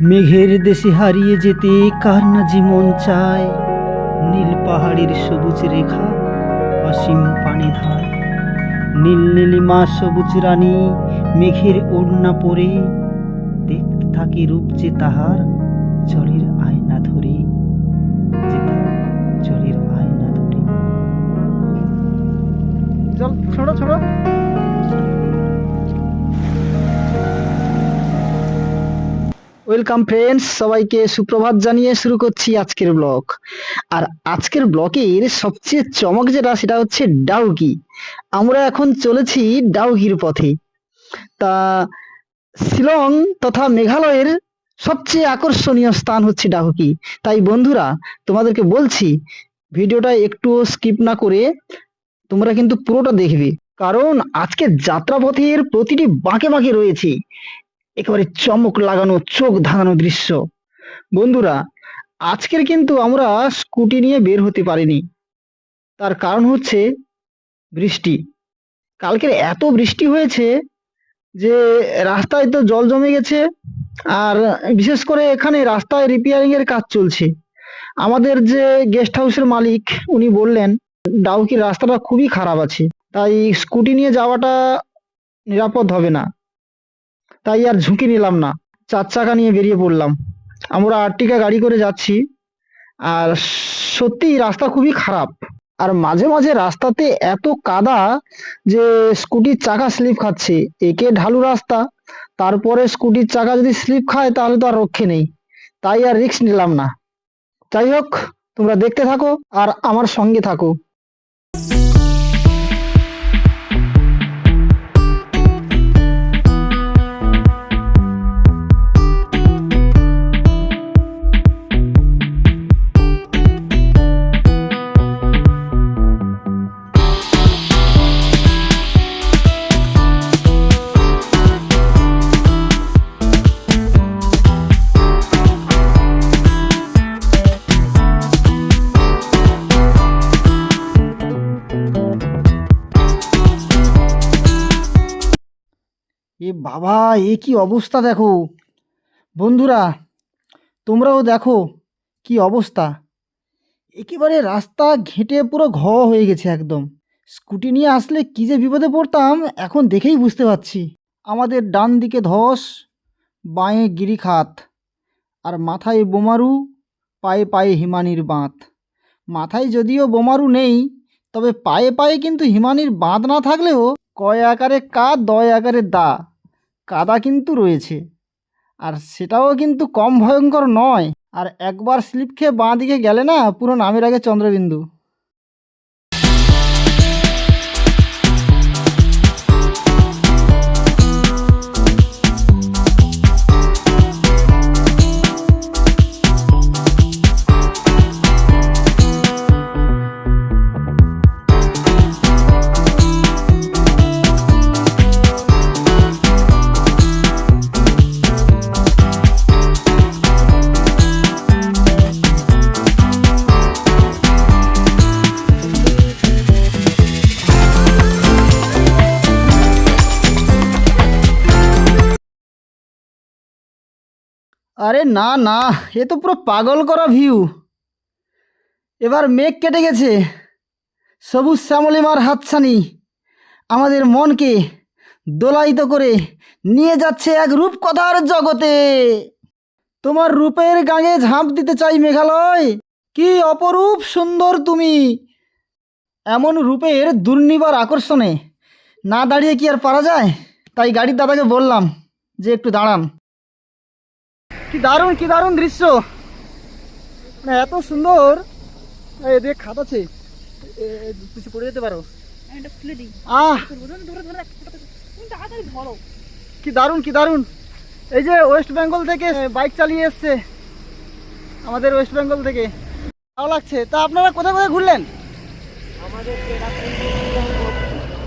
মেঘের দেশে হারিয়ে যেতে কার না যে মন চায়? নীল পাহাড়ের সবুজ রেখা, অসীম পানি ধার। নীল নীলিমা সবুজ রানী, মেঘের ওড়না পরে দেখতে থাকে রূপ যে তাহার জলের আয়না ধরে, যে জলের আয়না ধরে। ছোড়ো। ওয়েলকাম ফ্রেন্ডস সবাইকে সুপ্রভাত জানিয়ে শুরু করছি আজকের ব্লগ আর আজকের ব্লকের সবচেয়ে চমক যেটা, সেটা হচ্ছে ডাউকি। আমরা এখন চলেছি ডাউকির পথে। তা, শিলং তথা মেঘালয়ের সবচেয়ে আকর্ষণীয় স্থান হচ্ছে ডাউকি। তাই বন্ধুরা, তোমাদেরকে বলছি, ভিডিওটা একটু স্কিপ না করে তোমরা কিন্তু পুরোটা দেখবে। কারণ আজকে যাত্রাপথের প্রতিটি বাঁকে বাঁকে রয়েছে। একেবারে চমক লাগানো, চোখ ধাঁধানো দৃশ্য। বন্ধুরা, আজকের কিন্তু আমরা স্কুটি নিয়ে বের হতে পারিনি। তার কারণ হচ্ছে বৃষ্টি। কালকের এত বৃষ্টি হয়েছে যে রাস্তায় তো জল জমে গেছে, আর বিশেষ করে এখানে রাস্তায় রিপেয়ারিং এর কাজ চলছে। আমাদের যে গেস্ট হাউসের মালিক, উনি বললেন ডাউকির রাস্তাটা খুবই খারাপ আছে। তাই স্কুটি নিয়ে যাওয়াটা নিরাপদ হবে না। তাই আর ঝুঁকি নিলাম না। চার চাকা নিয়ে বেরিয়ে পড়লাম। আমরা আর্টিকা গাড়ি করে যাচ্ছি। আর সত্যি রাস্তা খুবই খারাপ। আর মাঝে মাঝে রাস্তাতে এত কাদা যে স্কুটির চাকা স্লিপ খাচ্ছে। একে ঢালু রাস্তা। তারপরে স্কুটির চাকা যদি স্লিপ খায়, তাহলে তো আর রক্ষে নেই। তাই আর রিস্ক নিলাম না। যাই হোক, তোমরা দেখতে থাকো আর আমার সঙ্গে থাকো। এ বাবা, এ কি অবস্থা দেখো। বন্ধুরা, তোমরাও দেখো কি অবস্থা। একেবারে রাস্তা ঘেঁটে পুরো ঘ হয়ে গেছে একদম। স্কুটি নিয়ে আসলে কি যে বিপদে পড়তাম, এখন দেখেই বুঝতে পারছি। আমাদের ডান দিকে ধস, বাঁয়ে গিরিখাত, আর মাথায় বোমারু, পায়ে পায়ে হিমানির বাঁধ। মাথায় যদিও বোমারু নেই, তবে পায়ে পায়ে কিন্তু হিমানির বাঁধ না থাকলেও কয় আকারে কা, দয় আকারে দা। কাদা কিন্তু রয়েছে। আর সেটাও কিন্তু কম ভয়ঙ্কর নয়। আর একবার স্লিপ খেয়ে বাঁ দিকে গেলে না পুরো নামের আগে চন্দ্রবিন্দু। আরে না না, এ তো পুরো পাগল করা ভিউ এবার মেঘ কেটে গেছে। সবুজ শ্যামলিমার হাতছানি আমাদের মনকে দোলায়িত করে নিয়ে যাচ্ছে এক রূপকথার জগতে। তোমার রূপের গাঙে ঝাঁপ দিতে চাই মেঘালয়। কি অপরূপ সুন্দর তুমি। এমন রূপের দুর্নিবার আকর্ষণে না দাঁড়িয়ে কি আর পারা যায়? তাই গাড়ির দাদাকে বললাম যে একটু দাঁড়ান। কি দারুণ কি দারুণ দৃশ্য। মানে এত সুন্দর। এদিকে খাত আছে। কিছু পড়ে যেতে পারো। আহ! কি দারুণ কি দারুণ। এই যে ওয়েস্ট বেঙ্গল থেকে বাইক চালিয়ে এসছে। আমাদের ওয়েস্ট বেঙ্গল থেকে। ভালো লাগছে। তা আপনারা কোথায় কোথায় ঘুরলেন?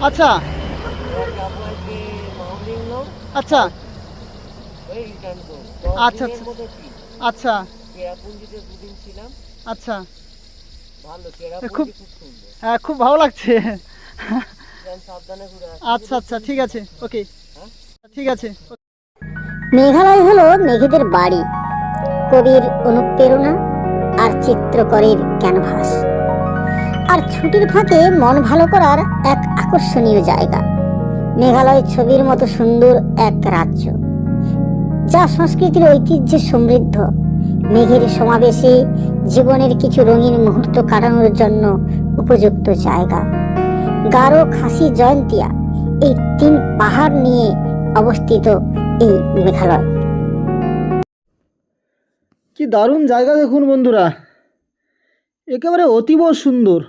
আচ্ছা। আচ্ছা। আচ্ছা আচ্ছা। আচ্ছা। আচ্ছা। খুব হ্যাঁ খুব ভালো লাগছে। আচ্ছা আচ্ছা ঠিক আছে ওকে। ঠিক আছে মেঘালয় হলো মেঘেদের বাড়ি। কবির অনুপ্রেরণা আর চিত্রকরের ক্যানভাস। আর ছুটির ফাঁকে মন ভালো করার এক আকর্ষণীয় জায়গা। মেঘালয় ছবির মতো সুন্দর এক রাজ্য। যা সংস্কৃতির ঐতিহ্যে সমৃদ্ধ। মেঘের সমাবেশে জীবনের কিছু রঙিন মুহূর্ত কাটানোর জন্য উপযুক্ত জায়গা। গারো খাসি জয়ন্তিয়া এই তিন পাহাড় নিয়ে অবস্থিত এই মেঘালয়। কি দারুণ জায়গা দেখুন বন্ধুরা। একেবারে অতীব সুন্দর।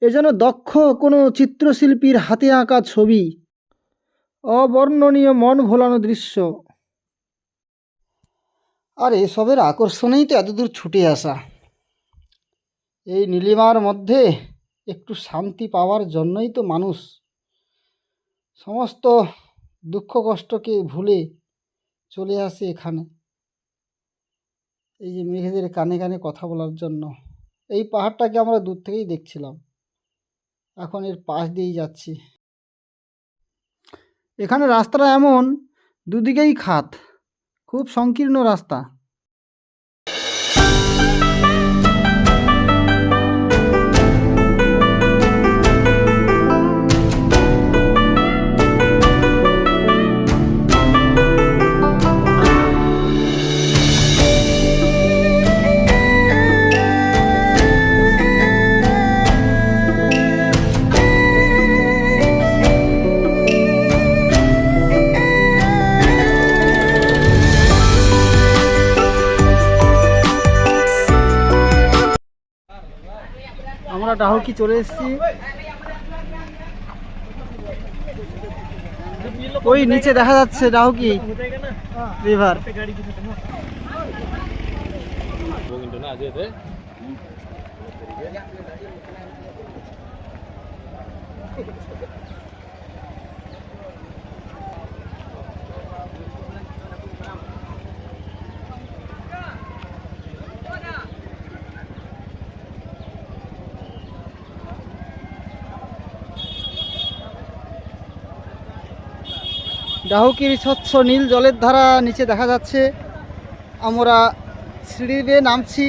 এ যেন দক্ষ কোনো চিত্রশিল্পীর হাতে আঁকা ছবি। অবর্ণনীয় মন ভোলানো দৃশ্য। আর এসবের আকর্ষণেই তো এতদূর ছুটে আসা। এই নীলিমার মধ্যে একটু শান্তি পাওয়ার জন্যই তো মানুষ সমস্ত দুঃখ কষ্টকে ভুলে চলে আসে এখানে। এই যে মেঘেদের কানে কানে কথা বলার জন্য। এই পাহাড়টাকে আমরা দূর থেকেই দেখছিলাম। এখন এর পাশ দিয়েই যাচ্ছি। এখানে রাস্তাটা এমন, দুদিকেই খাত। খুব সংকীর্ণ রাস্তা। আমরা ডাহুকি চলে এসেছি? ওই নিচে দেখা যাচ্ছে ডাহুকি রিভার ডাহুকির স্বচ্ছ নীল জলের ধারা নিচে দেখা যাচ্ছে। আমরা সিঁড়ি দিয়ে নামছি।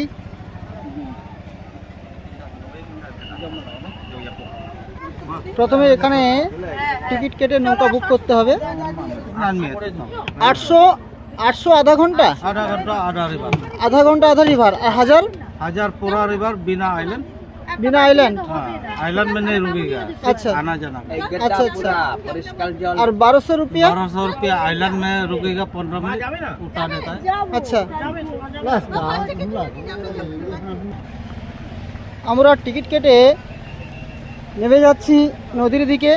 প্রথমে এখানে টিকিট কেটে নৌকা বুক করতে হবে। আটশো আটশো আধা ঘণ্টা? আধা ঘণ্টা আধা রিভার ঘণ্টা আধা আর হাজার? হাজার পুরা রিভার বিনা আইল্যান্ড हाँ आइलैंड में नहीं रुकेगा अच्छा। आना जाना আচ্ছা আচ্ছা আর বারোশো রুপিয়া बारह सौ रुपया आइलैंड में रुकेगा पंद्रह मिनट उठा देता है আচ্ছা আমরা টিকিট কেটে নেমে যাচ্ছি নদীর দিকে